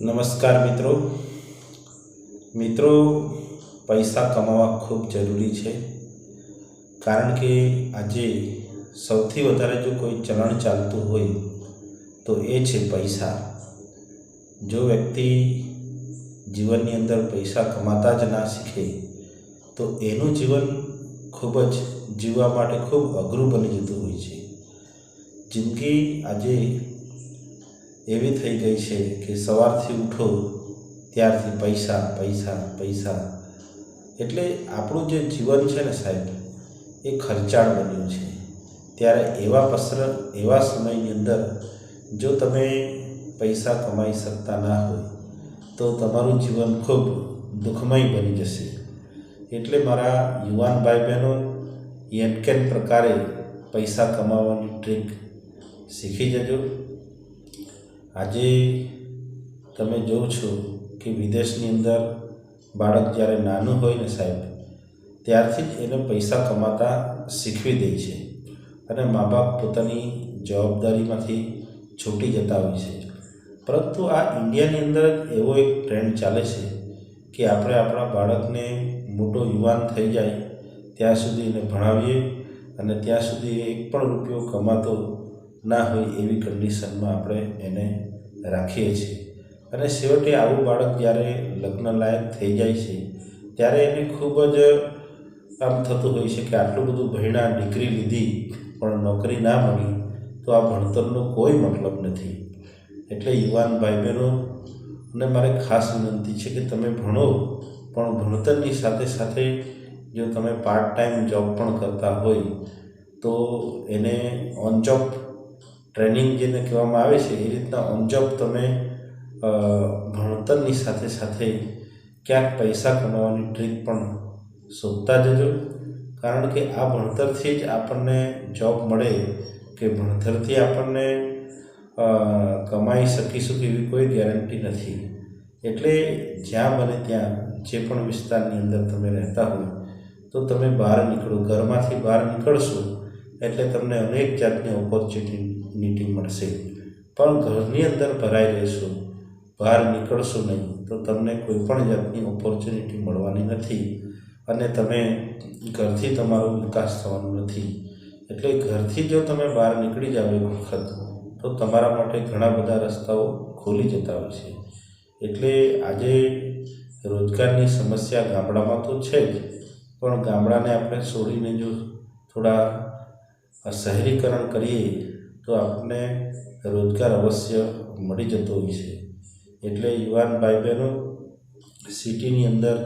નમસ્કાર મિત્રો. મિત્રો, પૈસા કમાવા ખૂબ જરૂરી છે. કારણ કે આજે સૌથી વધારે જો કોઈ ચલણ ચાલતું હોય, તો એ છે પૈસા. જો વ્યક્તિ જીવનની અંદર પૈસા કમાતા જ ના શીખે, તો એનું જીવન ખૂબ જ જીવવા માટે ખૂબ અઘરું બની જતું હોય છે. જિંદગી આજે એવી થઈ ગઈ છે કે સવારથી ઉઠો, ત્યારથી પૈસા પૈસા પૈસા. એટલે આપણું જે જીવન છે ને સાહેબ, એ ખર્ચાળ બન્યું છે. ત્યારે એવા પસર એવા સમયની અંદર જો તમે પૈસા કમાઈ શકતા ના હોય, તો તમારું જીવન ખૂબ દુઃખમય બની જશે. એટલે મારા યુવાન ભાઈ બહેનો એમ કેમ પ્રકારે પૈસા કમાવાની ટ્રીક શીખી જજો. આજે તમે જોઉં છો કે વિદેશની અંદર બાળક જ્યારે નાનું હોય ને સાહેબ, ત્યારથી જ એને પૈસા કમાતા શીખવી દે છે અને મા બાપ પોતાની જવાબદારીમાંથી છૂટી જતા હોય છે. પરંતુ આ ઇન્ડિયાની અંદર એવો એક ટ્રેન્ડ ચાલે છે કે આપણે આપણા બાળકને મોટો યુવાન થઈ જાય, ત્યાં સુધી એને ભણાવીએ અને ત્યાં સુધી એક પણ રૂપિયો કમાતો ના હોય એવી કન્ડિશનમાં આપણે એને રાખીએ છીએ. અને છેવટે આવું બાળક જ્યારે લગ્નલાયક થઈ જાય છે, ત્યારે એને ખૂબ જ આમ થતું હોય છે કે આટલું બધું ભણ્યા, ડિગ્રી લીધી, પણ નોકરી ના મળી, તો આ ભણતરનો કોઈ મતલબ નથી. એટલે યુવાન ભાઈ બહેનો ને મારે ખાસ વિનંતી છે કે તમે ભણો, પણ ભણતરની સાથે સાથે જો તમે પાર્ટ ટાઈમ જોબ પણ કરતા હોય, તો એને ઓન જોબ ટ્રેનિંગ જેને કહેવામાં આવે છે, એ રીતના ઓનજોબ તમે ભણતરની સાથે સાથે ક્યાંક પૈસા કમાવાની ટ્રીક પણ શોધતા જજો. કારણ કે આ ભણતરથી જ આપણને જોબ મળે કે ભણતરથી આપણને કમાઈ શકીશું એવી કોઈ ગેરંટી નથી. એટલે જ્યાં બને ત્યાં જે પણ વિસ્તારની અંદર તમે રહેતા હોય, તો તમે બહાર નીકળો. ઘરમાંથી બહાર નીકળશો એટલે તમને અનેક જાતની ઓપોર્ચ્યુનિટી મળશે. પણ ઘરની અંદર ભરાઈ રહેશો, બહાર નીકળશો નહીં, તો તમને કોઈ પણ જાતની ઓપોર્ચ્યુનિટી મળવાની નથી. અને તમે ઘરથી તમારો વિકાસ થવાનો નથી. એટલે ઘરથી જો તમે બહાર નીકળી જાઓ એક વખત, તો તમારા માટે ઘણા બધા રસ્તાઓ ખોલી જતા હોય છે. એટલે આજે રોજગારની સમસ્યા ગામડામાં તો છે જ, પણ ગામડાને આપણે છોડીને જો થોડા શહેરીકરણ કરીએ તો આપણને રોજગાર અવશ્ય મળી જતો હોય છે. એટલે યુવાન ભાઈ બહેનો સિટીની અંદર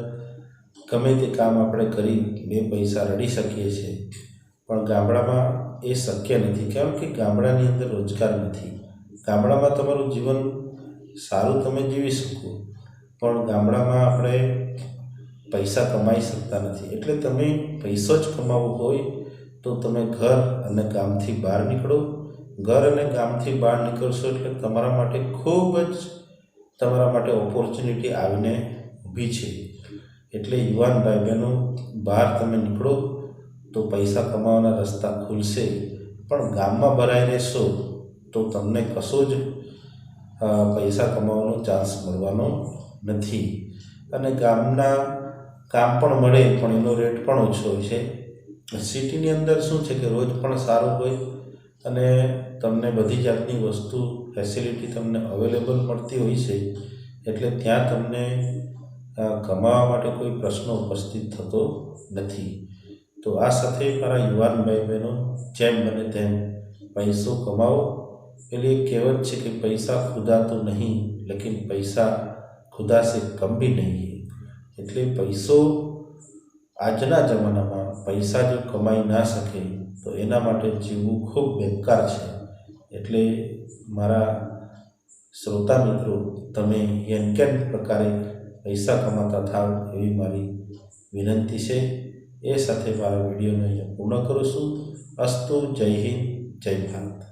ગમે તે કામ આપણે કરી બે પૈસા રડી શકીએ છીએ પણ ગામડામાં એ શક્ય નથી. કેમ કે ગામડાની અંદર રોજગાર નથી. ગામડામાં તમારું જીવન સારું તમે જીવી શકો. પણ ગામડામાં આપણે પૈસા કમાઈ શકતા નથી. એટલે તમે પૈસો જ કમાવવો હોય તો તમે ઘર અને ગામથી બહાર નીકળો. ઘર અને ગામથી બહાર નીકળશો એટલે તમારા માટે ખૂબ જ તમારા માટે ઓપોર્ચ્યુનિટી આવીને ઊભી છે. એટલે યુવાન ભાઈ બહેનો બહાર તમે નીકળો તો પૈસા કમાવાના રસ્તા ખુલશે. પણ ગામમાં ભરાઈ રહેશો તો તમને કશો જ પૈસા કમાવાનો ચાન્સ મળવાનો નથી. અને ગામના કામ પણ મળે, પણ એનો રેટ પણ ઓછો હોય છે. સિટીની અંદર શું છે કે રોજ પણ સારું હોય અને તમને બધી જાતની વસ્તુ ફેસિલિટી તમને અવેલેબલ મળતી હોય છે, એટલે ત્યાં તમને કમાવા માટે કોઈ પ્રશ્ન ઉપસ્થિત થતો નથી. તો આ સાથે મારા યુવાન ભાઈ બહેનો જેમ બને તેમ પૈસો કમાવો. એટલે એક કહેવત છે કે પૈસા ખુદા તો નહીં, લેકિન પૈસા ખુદા સે કમ બી નહીં. એટલે પૈસો આજના જમાનામાં પૈસા જો કમાઈ ના શકે, તો એના માટે જીવવું ખૂબ બેકાર છે. એટલે મારા શ્રોતા મિત્રો, તમે કેમ પ્રકારે પૈસા કમાતા થાવ એવી મારી વિનંતી છે. એ સાથે મારા વિડીયોને અહીંયા પૂર્ણ કરું છું. અસ્તુ જય હિન્દ, જય ભારત.